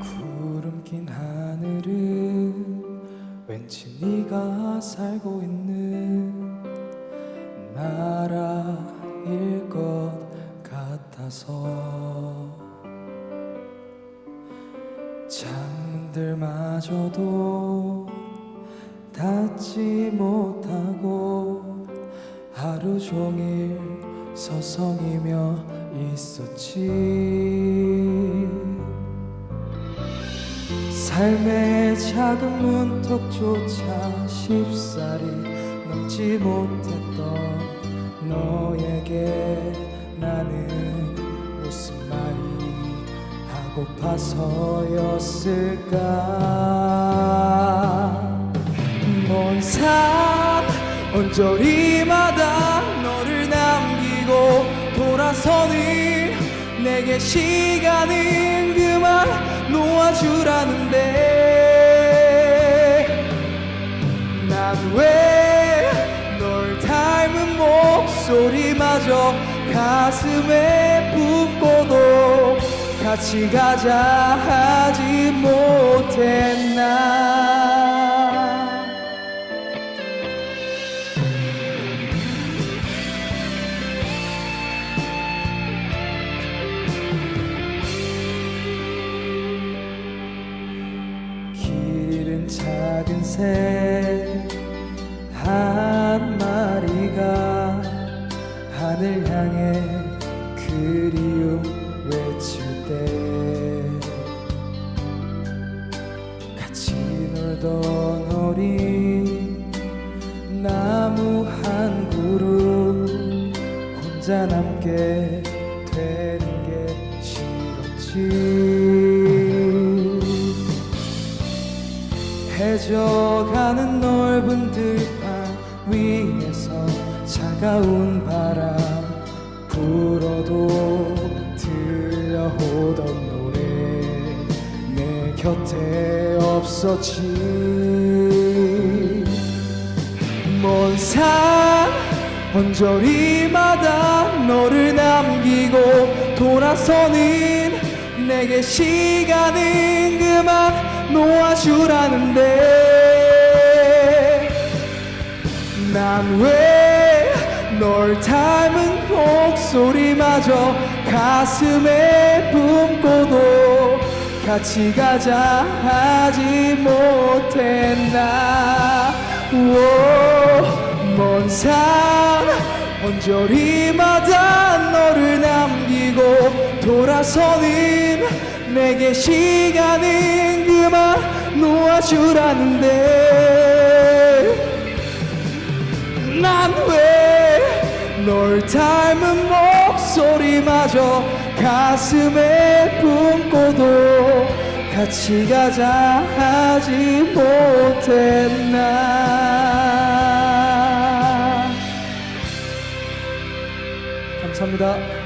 구름 낀 하늘은 왠지 네가 살고 있는 나라일 것 같아서 창문들마저도 닫지 못하고 하루 종일 서성이며 있었지. 삶의 작은 문턱조차 쉽사리 넘지 못했던 너에게 나는 고파서였을까? 먼산 언저리마다 너를 남기고 돌아서는 내게 시간은 그만 놓아주라는데. 난 왜 널 닮은 목소리마저 가슴에 품고도 같이 가자 하지 못했나. 길은 작은 새 나무 한 그루 혼자 남게 되는 게 싫었지. 해져가는 넓은 들판 위에서 차가운 바람 불어도 들려오던 노래 내 곁에 없었지 언저리마다 너를 남기고 돌아서는 내게 시간은 그만 놓아주라는데. 난 왜 널 닮은 목소리마저 가슴에 품고도 같이 가자 하지 못했나. 먼산 언저리마다 너를 남기고 돌아서는 내게 시간은 그만 놓아주라는데. 난 왜 널 닮은 목소리마저 가슴에 품고도 같이 가자 하지 못했나 감사합니다.